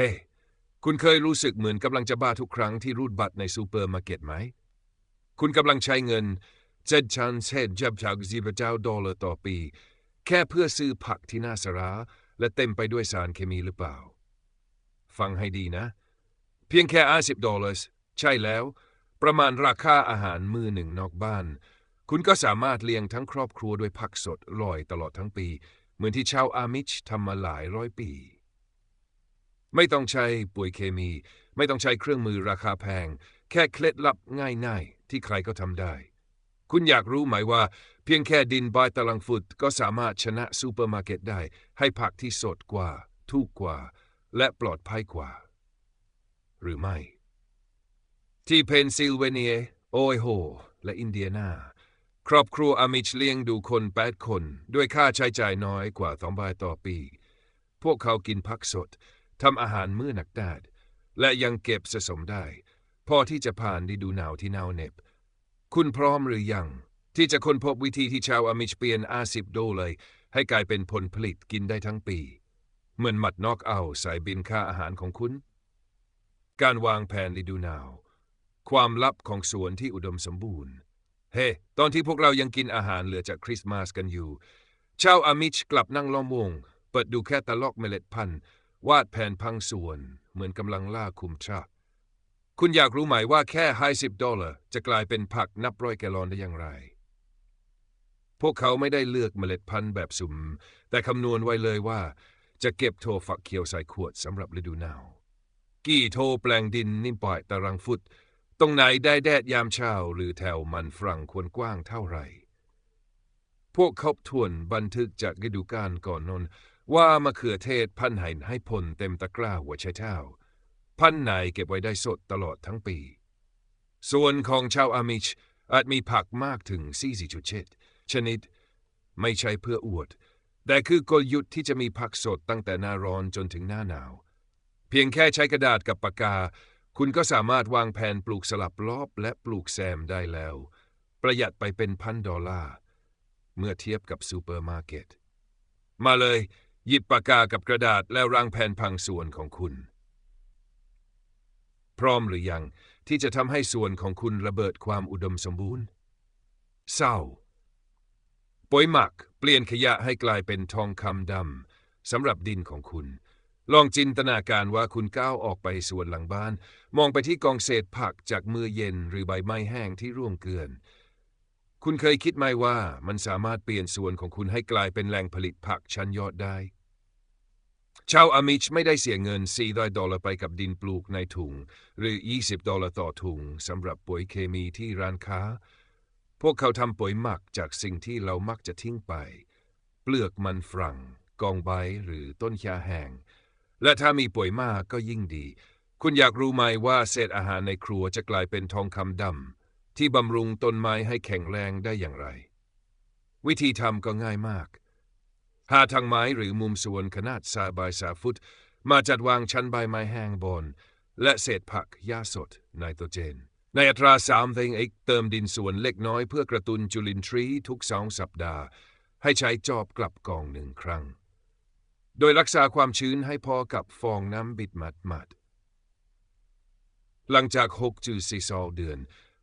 เฮ้คุณเคยรู้สึกเหมือนกำลังจะบ้าทุกครั้งที่รูดบัตรในซูเปอร์มาร์เก็ตไหม คุณกำลังใช้เงินเจ็ดชันเศษจับจากซีบเจ้าดอลลาร์ต่อปี แค่เพื่อซื้อผักที่น่าสาระและเต็มไปด้วยสารเคมีหรือเปล่า ฟังให้ดีนะ เพียงแค่50ดอลลาร์ใช่แล้ว ประมาณราคาอาหารมื้อหนึ่งนอกบ้าน คุณก็สามารถเลี้ยงทั้งครอบครัวด้วยผักสดลอยตลอดทั้งปี เหมือนที่ชาวอามิชทำมาหลายร้อยปี ไม่ต้องใช้ปุ๋ยเคมี ไม่ต้องใช้เครื่องมือราคาแพง แค่เคล็ดลับง่ายๆ ที่ใครก็ทำได้ คุณอยากรู้ไหมว่า เพียงแค่ดินบายตารางฟุตก็สามารถชนะซูเปอร์มาร์เก็ตได้ ให้ผักที่สดกว่า ถูกกว่า และปลอดภัยกว่า หรือไม่ ที่เพนซิลเวเนีย โอไฮโอและอินเดียนาครอบครัวอามิชเลี้ยงดูคนแปดคน ด้วยค่าใช้จ่ายน้อยกว่า2บาทต่อปี พวกเขากินผักสด ทำอาหารมื้อหนักดาดและยังเก็บสะสมได้ พอที่จะผ่านฤดูหนาวที่หนาวเหน็บ คุณพร้อมหรือยัง ที่จะค้นพบวิธีที่ชาวอามิชเปลี่ยนอาสิบโดเลย ให้กลายเป็นผลผลิตกินได้ทั้งปี เหมือนหมัดนอกเอาใส่บินค่าอาหารของคุณ การวางแผนฤดูหนาว ความลับของสวนที่อุดมสมบูรณ์ เฮ้ตอนที่พวกเรายังกินอาหารเหลือจากคริสต์มาสกันอยู่ ชาวอามิชกลับนั่งล้อมวง เปิดดูแค่ตะลอกเมล็ดพันธุ์ วาดแผนพังส่วนเหมือนกำลังล่าคุมทรัพย์คุณอยากรู้ไหมว่าแค่ห้สิบดอลลาร์จะกลายเป็นผักนับร้อยแกลลอนได้อย่างไร พวกเขาไม่ได้เลือกเมล็ดพันธุ์แบบสุ่ม แต่คำนวณไว้เลยว่า จะเก็บโทฝักเขียวใส่ขวดสำหรับฤดูหนาว กี่โทแปลงดินนิ่มปล่อยตารางฟุต ตรงไหนได้แดดยามเช้าหรือแถวมันฝรั่งควรกว้างเท่าไหร่ พวกเขาทวนบันทึกจากฤดูกาลก่อนนน ว่ามะเขือเทศพันไหนให้ผลเต็มตะกร้าหัวไชเท้า พันไหนเก็บไว้ได้สดตลอดทั้งปี ส่วนของชาวอามิชอาจมีผักมากถึง 4.7 ชนิด ไม่ใช่เพื่ออวด แต่คือกลยุทธ์ที่จะมีผักสดตั้งแต่หน้าร้อนจนถึงหน้าหนาว เพียงแค่ใช้กระดาษกับปากกา คุณก็สามารถวางแผนปลูกสลับรอบและปลูกแซมได้แล้ว ประหยัดไปเป็นพันดอลลาร์ เมื่อเทียบกับซูเปอร์มาร์เก็ต มาเลย หยิบปากกากับกระดาษแล้วร่างแผนพังส่วนของคุณ พร้อมหรือยังที่จะทำให้ส่วนของคุณระเบิดความอุดมสมบูรณ์ เศร้าปุ๋ยหมักเปลี่ยนขยะให้กลายเป็นทองคำดำสำหรับดินของคุณ ลองจินตนาการว่าคุณก้าวออกไปสวนหลังบ้าน มองไปที่กองเศษผักจากมือเย็นหรือใบไม้แห้งที่ร่วงเกลื่อนคุณเคยคิดไหมว่ามันสามารถเปลี่ยนส่วนของคุณให้กลายเป็นแหล่งผลิตผักชั้นยอดได้ ชาวอามิชไม่ได้เสียเงิน 400 ดอลลาร์ไปกับดินปลูกในถุง หรือ 20 ดอลลาร์ต่อถุงสำหรับปุ๋ยเคมีที่ร้านค้า พวกเขาทำปุ๋ยหมักจากสิ่งที่เรามักจะทิ้งไป เปลือกมันฝรั่ง กองใบหรือต้นยาแห้ง และถ้ามีปุ๋ยมากก็ยิ่งดี คุณอยากรู้ไหมว่าเศษอาหารในครัวจะกลายเป็นทองคำดำที่บำรุงต้นไม้ให้แข็งแรงได้อย่างไร วิธีทำก็ง่ายมาก หาทางไม้หรือมุมสวนขนาดสาบายสาฟุต มาจัดวางชั้นใบไม้แห้งบน และเศษผักหญ้าสดไนโตรเจน ในอัตรา3เอกเติมดินส่วนเล็กน้อยเพื่อกระตุนจุลินทรีย์ทุกสองสัปดาห์ ให้ใช้จอบกลับกองหนึ่งครั้ง โดยรักษาความชื้นให้พอกับฟองน้ำบิดมัดมัดหลังจาก6จืซีซอลเดือน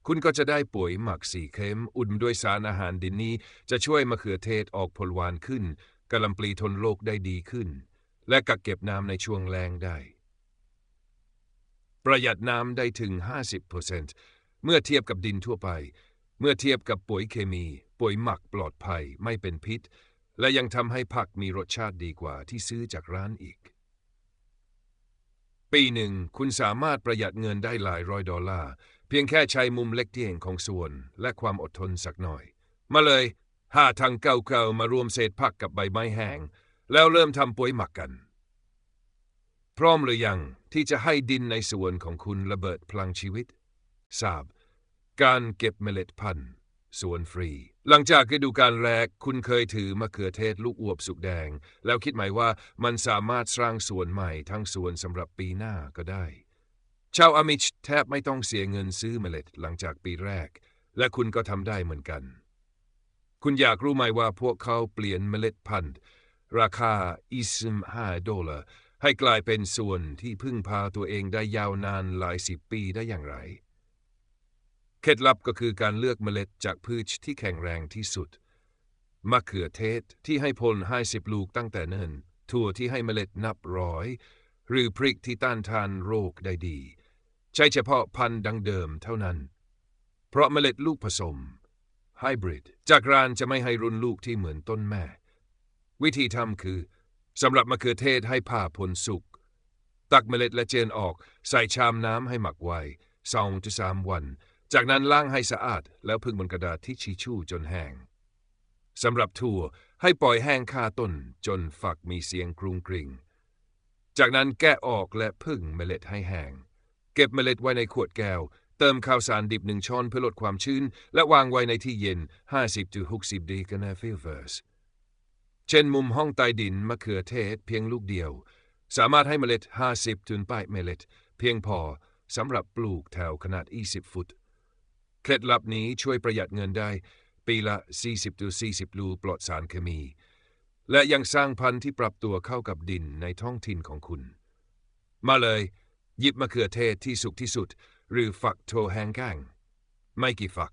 คุณก็จะได้ปุ๋ยหมักสีเข้มอุ่นด้วยสารอาหารดินนี้ จะช่วยมะเขือเทศออกผลหวานขึ้น กะหล่ำปลีทนโรคได้ดีขึ้น และกักเก็บน้ำในช่วงแล้งได้ ประหยัดน้ำได้ถึง 50%เมื่อเทียบกับดินทั่วไป เมื่อเทียบกับปุ๋ยเคมี ปุ๋ยหมักปลอดภัยไม่เป็นพิษ และยังทำให้ผักมีรสชาติดีกว่าที่ซื้อจากร้านอีก ปีหนึ่งคุณสามารถประหยัดเงินได้หลายร้อยดอลลาร์เพียงแค่ใช้มุมเล็กที่เองของส่วนและความอดทนสักหน่อย มาเลย หาทางเก่าๆมารวมเศษผักกับใบไม้แห้ง แล้วเริ่มทำปุ๋ยหมักกัน พร้อมหรือยังที่จะให้ดินในสวนของคุณระเบิดพลังชีวิตทราบการเก็บเมล็ดพันธุ์สวนฟรี หลังจากฤดูกาลแรก คุณเคยถือมะเขือเทศลูกอวบสุกแดง แล้วคิดหมายว่ามันสามารถสร้างสวนใหม่ทั้งสวนสำหรับปีหน้าก็ได้ ชาวอามิชแทบไม่ต้องเสียเงินซื้อเมล็ดหลังจากปีแรก และคุณก็ทำได้เหมือนกัน คุณอยากรู้ไหมว่าพวกเขาเปลี่ยนเมล็ดพันธุ์ราคา 25ดอลลาร์ให้กลายเป็นส่วนที่พึ่งพาตัวเองได้ยาวนานหลายสิบปีได้อย่างไร เคล็ดลับก็คือการเลือกเมล็ดจากพืชที่แข็งแรงที่สุด มะเขือเทศที่ให้ผลห้าสิบลูกตั้งแต่เนิ่นถั่วที่ให้เมล็ดนับร้อย หรือพริกที่ต้านทานโรคได้ดี ใช้เฉพาะพันธุ์ดังเดิมเท่านั้น เพราะเมล็ดลูกผสม ไฮบริดจากรานจะไม่ให้รุนลูกที่เหมือนต้นแม่ วิธีทำคือสำหรับมะเขือเทศให้ผ่าผลสุก ตักเมล็ดและเจนออก ใส่ชามน้ำให้หมักไว้สองถึงสามวัน จากนั้นล้างให้สะอาด แล้วพึ่งบนกระดาษที่ชีชู่จนแห้งสำหรับถั่วให้ปล่อยแห้งคาต้นจนฝักมีเสียงกรุงกริง จากนั้นแกะออกและพึ่งเมล็ดให้แห้ง เก็บเมล็ดไว้ในขวดแก้ว เติมข้าวสารดิบหนึ่งช้อนเพื่อลดความชื้น และวางไว้ในที่เย็น 50-60ดีกันฟิลเวอร์สเช่นมุมห้องใต้ดินมะเขือเทศเพียงลูกเดียว สามารถให้เมล็ด 50ถึง8เมล็ด เพียงพอสำหรับปลูกแถวขนาด 20 ฟุต เคล็ดลับนี้ช่วยประหยัดเงินได้ ปีละ 40-40 ลูปลอดสารเคมี และยังสร้างพันธุ์ที่ปรับตัวเข้ากับดินในท้องถิ่นของคุณ มาเลย หยิบมะเขือเทศที่สุกที่สุด หรือฝักโทแห้งแก้งไม่กี่ฝัก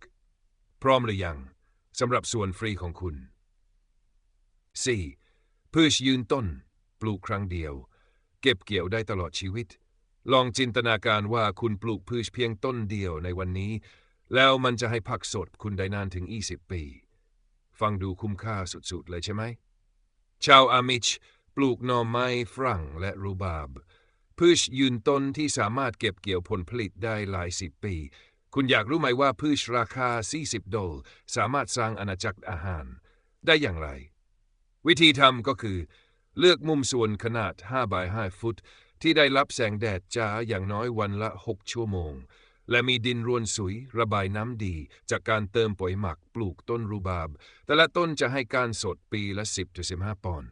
พร้อมหรือยังสำหรับส่วนฟรีของคุณ 4. พืชยืนต้น ปลูกครั้งเดียว เก็บเกี่ยวได้ตลอดชีวิต ลองจินตนาการว่าคุณปลูกพืชเพียงต้นเดียวในวันนี้ แล้วมันจะให้ผักสดคุณได้นานถึง 20 ปี ฟังดูคุ้มค่าสุดๆ เลยใช่ไหม ชาวอามิช ปลูกหน่อไม้ฝรั่งและรูบาบ พืชยืนต้นที่สามารถเก็บเกี่ยวผลผลิตได้หลายสิบปี คุณอยากรู้ไหมว่าพืชราคา 40 ดอลสามารถสร้างอาณาจักรอาหาร ได้อย่างไร วิธีทำก็คือ เลือกมุมส่วนขนาด5บาย5ฟุต ที่ได้รับแสงแดดจ้าอย่างน้อยวันละ 6 ชั่วโมง และมีดินรวนสุยระบายน้ำดี จากการเติมปุ๋ยหมักปลูกต้นรูบาบ แต่ละต้นจะให้การสดปีละ 10-15 ปอนด์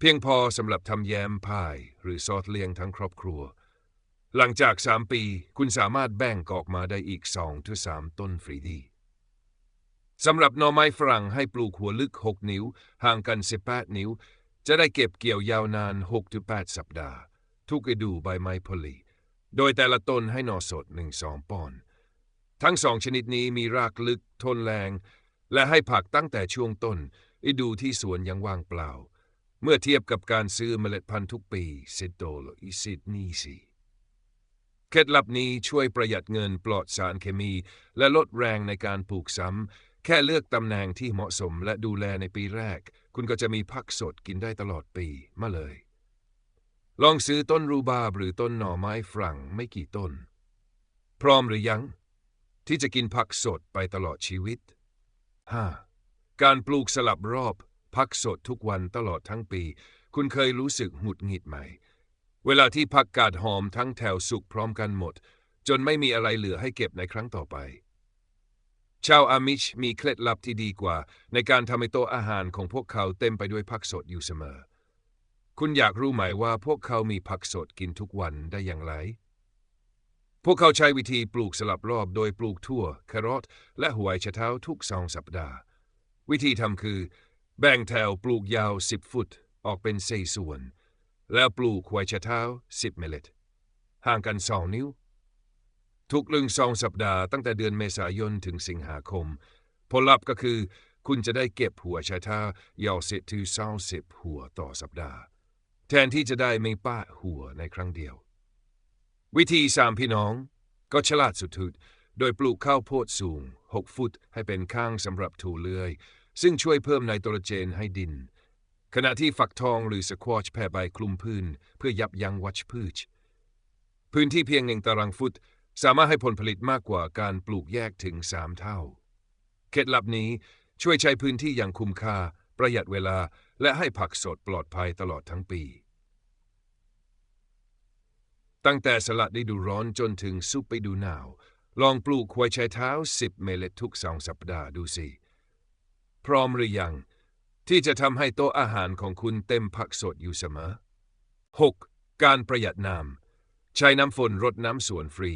เพียงพอสำหรับทำแยมพายหรือซอสเลี้ยงทั้งครอบครัว หลังจาก3ปีคุณสามารถแบ่งกออกมาได้อีก2-3ต้นฟรีดีสำหรับหน่อไม้ฝรั่งให้ปลูกหัวลึก 6 นิ้ว ห่างกัน 18 นิ้ว จะได้เก็บเกี่ยวยาวนาน 6-8 สัปดาห์ ทุกฤดูใบไม้ผลิโดยแต่ละต้นให้หน่อสด 1-2ปอนด์ทั้งสองชนิดนี้มีรากลึกทนแรง และให้ผักตั้งแต่ช่วงต้นฤดูที่สวนยังว่างเปล่า เมื่อเทียบกับการซื้อเมล็ดพันธุ์ทุกปีสิดโลอิสิดนีสีเคล็ดลับนี้ช่วยประหยัดเงินปลอดสารเคมี และลดแรงในการปลูกซ้ำ แค่เลือกตำแหน่งที่เหมาะสมและดูแลในปีแรก คุณก็จะมีผักสดกินได้ตลอดปีมาเลย ลองซื้อต้นรูบาบหรือต้นหน่อไม้ฝรั่งไม่กี่ต้น พร้อมหรือยัง ที่จะกินผักสดไปตลอดชีวิต 5. การปลูกสลับรอบ ผักสดทุกวันตลอดทั้งปี คุณเคยรู้สึกหงุดหงิดไหม เวลาที่ผักกาดหอมทั้งแถวสุกพร้อมกันหมด จนไม่มีอะไรเหลือให้เก็บในครั้งต่อไป ชาวอามิชมีเคล็ดลับที่ดีกว่า ในการทำให้โต๊ะอาหารของพวกเขาเต็มไปด้วยผักสดอยู่เสมอ คุณอยากรู้ไหมว่าพวกเขามีผักสดกินทุกวันได้อย่างไรพวกเขาใช้วิธีปลูกสลับรอบโดยปลูกทั่วแครอทและหัวไชเท้าทุกสองสัปดาห์ วิธีทำคือ แบ่งแถวปลูกยาว10ฟุตออกเป็นสี่ส่วน แล้วปลูกหัวไชเท้า10เมล็ด ห่างกัน2นิ้ว ทุกลึงสองสัปดาห์ตั้งแต่เดือนเมษายนถึงสิงหาคม ผลลัพธ์ก็คือ คุณจะได้เก็บหัวไชเท้ายาวสิบถึงสองสิบหัวต่อสัปดาห์ แทนที่จะได้ไม่ป้าหัวในครั้งเดียว วิธีสามพี่น้องก็ฉลาดสุดๆโดยปลูกข้าวโพดสูง 6 ฟุตให้เป็นข้างสำหรับถูเลื่อย ซึ่งช่วยเพิ่มไนโตรเจนให้ดิน ขณะที่ฝักทองหรือสควอชแผ่ใบคลุมพื้น เพื่อยับยั้งวัชพืช พื้นที่เพียงหนึ่งตารางฟุต สามารถให้ผลผลิตมากกว่าการปลูกแยกถึง3เท่า เคล็ดลับนี้ช่วยใช้พื้นที่อย่างคุ้มค่า ประหยัดเวลา และให้ผักสดปลอดภัยตลอดทั้งปี ตั้งแต่สลัดฤดูร้อนจนถึงซุปฤดูหนาว ลองปลูกควายชายเท้า 10 เมล็ดทุกสองสัปดาห์ดูสิ พร้อมหรือยัง ที่จะทำให้โต๊ะอาหารของคุณเต็มผักสดอยู่เสมอ 6. การประหยัดน้ำใช้น้ำฝนรดน้ำสวนฟรี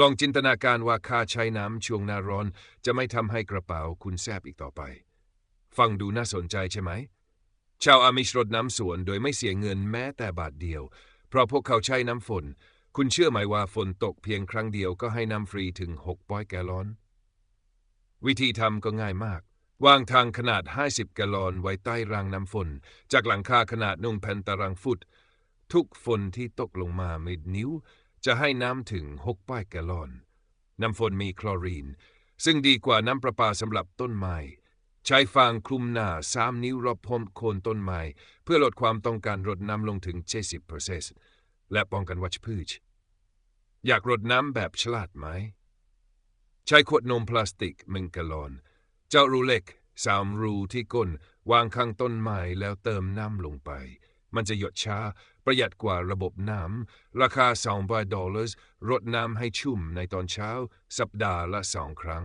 ลองจินตนาการว่าค่าใช้น้ำช่วงหน้าร้อน จะไม่ทำให้กระเป๋าคุณแซบอีกต่อไป ฟังดูน่าสนใจใช่ไหม ชาวอามิชรดน้ำสวนโดยไม่เสียเงินแม้แต่บาทเดียว เพราะพวกเขาใช้น้ำฝน คุณเชื่อไหมว่าฝนตกเพียงครั้งเดียวก็ให้น้ำฟรีถึง6ปอยแกลลอน วิธีทำก็ง่ายมาก วางทางขนาด 50 แกลลอนไว้ใต้รางน้ำฝน จากหลังคาขนาดนุ่งแผ่นตารางฟุต ทุกฝนที่ตกลงมาเมิดนิ้ว จะให้น้ำถึง 6 ป้ายแกลลอน น้ำฝนมีคลอรีน ซึ่งดีกว่าน้ำประปาสำหรับต้นไม้ใช้ฟางคลุมหน้าสามนิ้วรอบพมโคนต้นไม้ เพื่อลดความต้องการรดน้ำลงถึง 70%และป้องกันวัชพืช อยากรดน้ำแบบฉลาดไหม ใช้ขวดนมพลาสติกหนึ่งแกลลอน เจ้ารูเล็ก สามรูที่ก้น วางข้างต้นไม้แล้วเติมน้ำลงไป มันจะหยดช้า ประหยัดกว่าระบบน้ำ ราคา200ดอลลาร์รดน้ำให้ชุ่มในตอนเช้า สัปดาห์ละสองครั้ง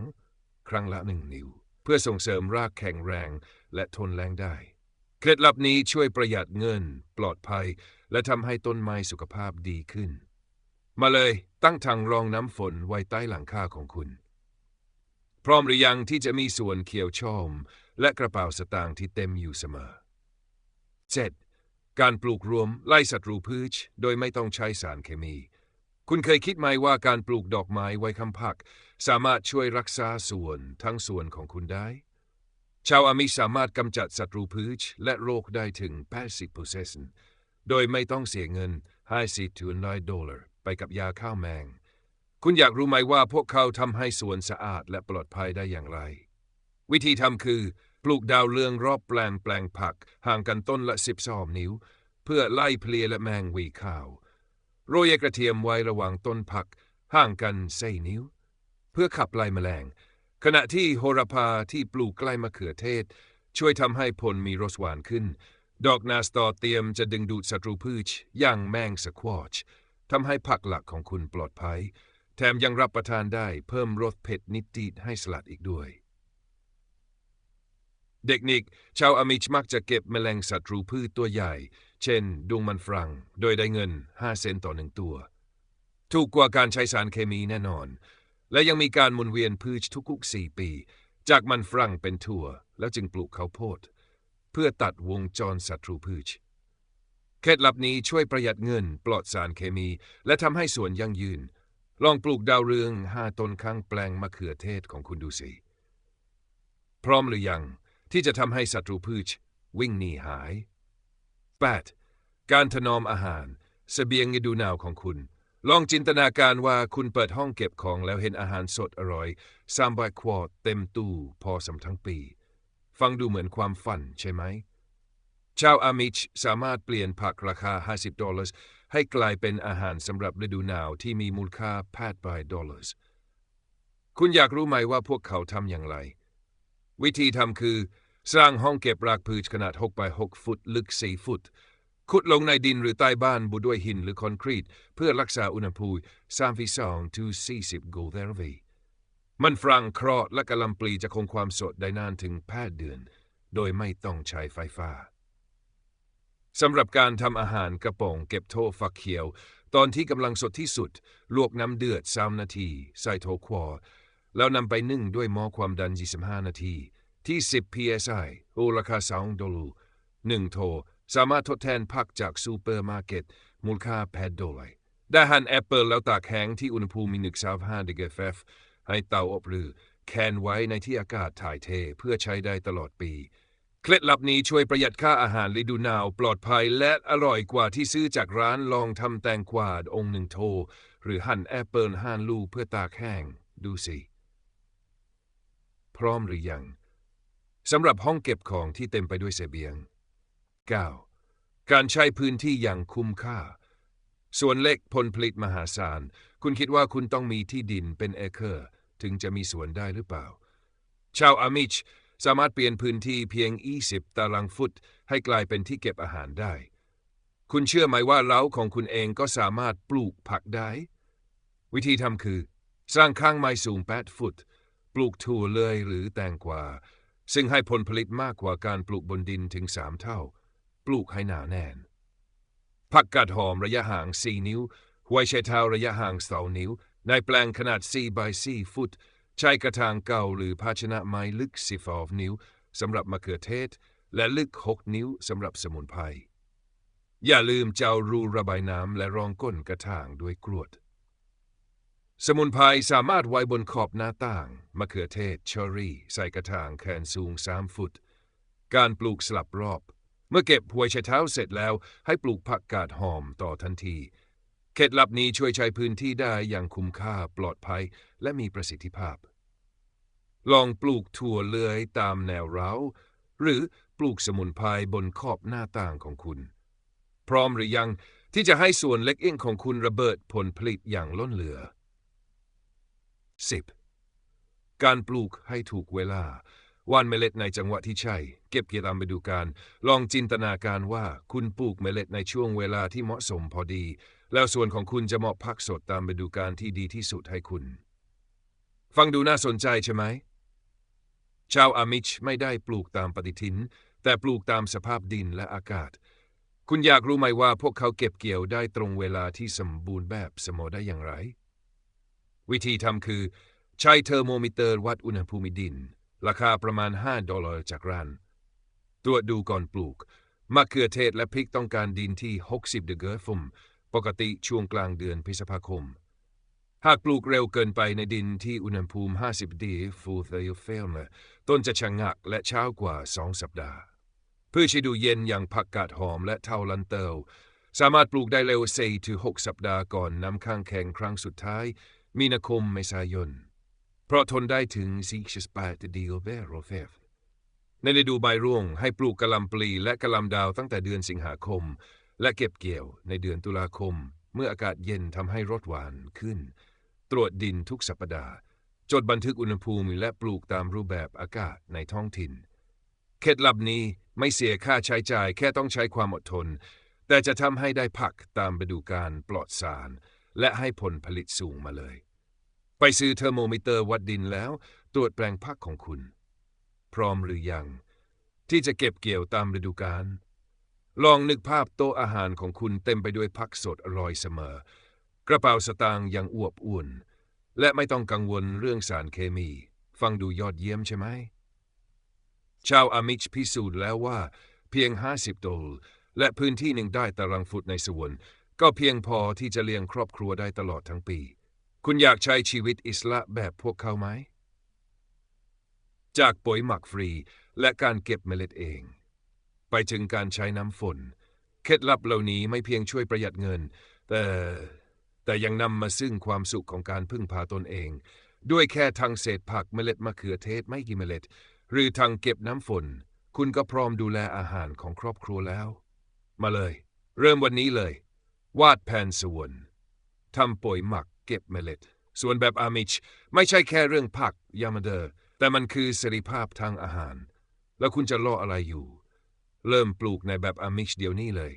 ครั้งละหนึ่งนิ้ว เพื่อส่งเสริมรากแข็งแรงและทนแรงได้ เคล็ดลับนี้ช่วยประหยัดเงิน ปลอดภัย และทำให้ต้นไม้สุขภาพดีขึ้น มาเลยตั้งถังรองน้ำฝนไว้ใต้หลังคาของคุณ พร้อมหรือยังที่จะมีส่วนเขียวชอม และกระเป๋าสตางค์ที่เต็มอยู่เสมอ 7. การปลูกรวมไล่ศัตรูพืช โดยไม่ต้องใช้สารเคมี คุณเคยคิดไหมว่าการปลูกดอกไม้ไว้คำพัก สามารถช่วยรักษาส่วนทั้งส่วนของคุณได้ ชาวอามิสามารถกำจัดศัตรูพืชและโรคได้ถึง 80%โดยไม่ต้องเสียเงิน 50ถึง100ดอลลาร์ไปกับยาข้าวแมง คุณอยากรู้ไหมว่าพวกเขาทำให้สวนสะอาดและปลอดภัยได้อย่างไร วิธีทำคือ ปลูกดาวเรืองรอบแปลงแปลงผัก ห่างกันต้นละสิบสองนิ้ว เพื่อไล่เพลียและแมงวีข้าว โรยกระเทียมไว้ระหว่างต้นผัก ห่างกันสี่นิ้ว เพื่อขับไล่แมลง ขณะที่โหระพาที่ปลูกใกล้มะเขือเทศ ช่วยทำให้ผลมีรสหวานขึ้น ดอกนาสตอเตียมจะดึงดูดศัตรูพืชอย่างแมงสควอชทำให้ผักหลักของคุณปลอดภัย แถมยังรับประทานได้เพิ่มรสเผ็ดนิดๆให้สลัดอีกด้วย เด็กนิก ชาวอมิชมักจะเก็บแมลงศัตรูพืชตัวใหญ่ เช่นดวงมันฝรั่ง โดยได้เงิน 5 เซนต์ต่อหนึ่งตัว ถูกกว่าการใช้สารเคมีแน่นอน และยังมีการหมุนเวียนพืชทุกๆสี่ปี จากมันฝรั่งเป็นถั่ว แล้วจึงปลูกข้าวโพด เพื่อตัดวงจรศัตรูพืชเคล็ดลับนี้ช่วยประหยัดเงินปลอดสารเคมี และทำให้สวนยั่งยืน ลองปลูกดาวเรืองห้าต้นข้างแปลงมะเขือเทศของคุณดูสิ พร้อมหรือยังที่จะทำให้ศัตรูพืชวิ่งหนีหาย 8. การถนอมอาหารสเสบียงฤดูหนาวของคุณ ลองจินตนาการว่าคุณเปิดห้องเก็บของแล้วเห็นอาหารสดอร่อยสามใบควอดเต็มตู้พอสำทั้งปี ฟังดูเหมือนความฝันใช่ไหม ชาวอามิชสามารถเปลี่ยนผักราคา 50 ดอลลาร์ ให้กลายเป็นอาหารสำหรับฤดูหนาวที่มีมูลค่า8ดอลลาร์คุณอยากรู้ไหมว่าพวกเขาทำอย่างไร วิธีทำคือ สร้างห้องเก็บรากพืชขนาด 6by 6 ฟุต ลึก 4 ฟุต ขุดลงในดินหรือใต้บ้านบุด้วยหินหรือคอนกรีต เพื่อรักษาอุณหภูมิ32ถึง40โกลเดร์วีมันฝรั่งเคราะห์และกะลำปลีจะคงความสดได้นานถึง8เดือน โดยไม่ต้องใช้ไฟฟ้า สำหรับการทำอาหารกระป๋องเก็บโทฟักเขียว ตอนที่กำลังสดที่สุด ลวกน้ำเดือด 3 นาที ใส่โทควอแล้วนำไปนึ่งด้วยหม้อความดัน 25 นาที ที่ 10 psi โอราคา2ดอลลาร์1โทสามารถทดแทนผักจากซูเปอร์มาร์เก็ตมูลค่า8ดอลลาร์ได้หั่นแอปเปิลแล้วตากแห้งที่อุณหภูมิ1.5ดีกรีเฟฟให้เตาอบหรือแคนไว้ในที่อากาศถ่ายเทเพื่อใช้ได้ตลอดปี เคล็ดลับนี้ช่วยประหยัดค่าอาหารฤดูหนาว ปลอดภัยและอร่อยกว่าที่ซื้อจากร้านลองทำแตงกวาดองหนึ่งโท หรือหั่นแอปเปิลห้าลูกเพื่อตากแห้ง ดูสิ พร้อมหรือยังสำหรับห้องเก็บของที่เต็มไปด้วยเสบียง 9. การใช้พื้นที่อย่างคุ้มค่า ส่วนเล็กผลผลิตมหาศาล คุณคิดว่าคุณต้องมีที่ดินเป็นเอเคอร์ ถึงจะมีสวนได้หรือเปล่า ชาวอามิช สามารถเปลี่ยนพื้นที่เพียง 20 ตารางฟุต ให้กลายเป็นที่เก็บอาหารได้ คุณเชื่อไหมว่าเล้าของคุณเองก็สามารถปลูกผักได้ วิธีทำคือ สร้างข้างไม้สูง 8 ฟุต ปลูกถั่วเลยหรือแตงกวา ซึ่งให้ผลผลิตมากกว่าการปลูกบนดินถึง 3 เท่า ปลูกให้หนาแน่น ผักกาดหอมระยะห่าง 4 นิ้วหัวไชเท้าระยะห่าง2นิ้ว ในแปลงขนาด4 by 4 ฟุต ใช้กระถางเก่าหรือภาชนะไม้ลึก 12 นิ้วสำหรับมะเขือเทศ และลึก 6 นิ้วสำหรับสมุนไพร อย่าลืมเจ้ารูระบายน้ำและรองก้นกระถางด้วยกรวด สมุนไพรสามารถไว้บนขอบหน้าต่าง มะเขือเทศเชอรี่ ใส่กระถางแขนสูง 3 ฟุต การปลูกสลับรอบ เมื่อเก็บหัวไชเท้าเสร็จแล้ว ให้ปลูกผักกาดหอมต่อทันที เคล็ดลับนี้ช่วยใช้พื้นที่ได้อย่างคุ้มค่าปลอดภัย และมีประสิทธิภาพ ลองปลูกถั่วเลื้อยตามแนวเร้า หรือปลูกสมุนไพรบนขอบหน้าต่างของคุณ พร้อมหรือยังที่จะให้ส่วนเล็กเองของคุณระเบิดผลผลิตอย่างล้นเหลือ 10. การปลูกให้ถูกเวลาว่านเมล็ดในจังหวะที่ใช่ เก็บเกี่ยวตามฤดูกาลลองจินตนาการว่าคุณปลูกเมล็ดในช่วงเวลาที่เหมาะสมพอดี แล้วส่วนของคุณจะเหมาะพักสดตามฤดูกาลที่ดีที่สุดให้คุณ ฟังดูน่าสนใจใช่ไหม ชาวอามิชไม่ได้ปลูกตามปฏิทิน แต่ปลูกตามสภาพดินและอากาศ คุณอยากรู้ไหมว่าพวกเขาเก็บเกี่ยวได้ตรงเวลาที่สมบูรณ์แบบเสมอได้อย่างไร วิธีทำคือ ใช้เทอร์โมมิเตอร์วัดอุณหภูมิดิน ราคาประมาณ 5 ดอลลาร์จากร้าน ตรวจดูก่อนปลูกมะเขือเทศและพริกต้องการดินที่ 60 เดกเกอร์ฟุม ปกติช่วงกลางเดือนพฤษภาคม หากปลูกเร็วเกินไปในดินที่อุณหภูมิ 50 ดีฟูเทลเฟลมต้นจะชะงักและเช้ากว่า 2 สัปดาห์ พืชฤดูเย็นอย่างผักกาดหอมและเทาลันเตลสามารถปลูกได้เร็ว4ถึง6สัปดาห์ก่อนน้ำค้างแข็งครั้งสุดท้าย มีนาคมเมษายน เพราะทนได้ถึง48ดีโอเวโรเฟฟในฤดูใบร่วงให้ปลูกกะหล่ำปลีและกะหล่ำดาวตั้งแต่เดือนสิงหาคม และเก็บเกี่ยวในเดือนตุลาคม เมื่ออากาศเย็นทำให้รสหวานขึ้น ตรวจดินทุกสัปดาห์ จดบันทึกอุณหภูมิและปลูกตามรูปแบบอากาศในท้องถิ่น เคล็ดลับนี้ไม่เสียค่าใช้จ่ายแค่ต้องใช้ความอดทน แต่จะทำให้ได้ผักตามฤดูกาลปลอดสาร และให้ผลผลิตสูงมาเลย ไปซื้อเทอร์โมมิเตอร์วัดดินแล้ว ตรวจแปลงผักของคุณ พร้อมหรือยัง ที่จะเก็บเกี่ยวตามฤดูกาลลองนึกภาพโต๊ะอาหารของคุณเต็มไปด้วยผักสดอร่อยเสมอ กระเป๋าสตางค์ยังอวบอุ่นและไม่ต้องกังวลเรื่องสารเคมี ฟังดูยอดเยี่ยมใช่ไหม ชาวอามิชพิสูจน์แล้วว่า เพียง 50ดอลลาร์และพื้นที่หนึ่งได้ตารางฟุตในสวน ก็เพียงพอที่จะเลี้ยงครอบครัวได้ตลอดทั้งปี คุณอยากใช้ชีวิตอิสระแบบพวกเขาไหม จากปุ๋ยหมักฟรีและการเก็บเมล็ดเอง ไปถึงการใช้น้ำฝน เคล็ดลับเหล่านี้ไม่เพียงช่วยประหยัดเงิน แต่ แต่ยังนำมาซึ่งความสุขของการพึ่งพาตนเอง ด้วยแค่ทางเศษผักเมล็ดมะเขือเทศไม่กี่เมล็ด หรือทางเก็บน้ำฝน คุณก็พร้อมดูแลอาหารของครอบครัวแล้ว มาเลย เริ่มวันนี้เลย วาดแผนสวนทำปุ๋ยหมักเก็บเมล็ด ส่วนแบบอามิช ไม่ใช่แค่เรื่องผักยามาเดอร์แต่มันคือเสรีภาพทางอาหาร แล้วคุณจะรออะไรอยู่ เริ่มปลูกในแบบอามิชเดี๋ยวนี้เลย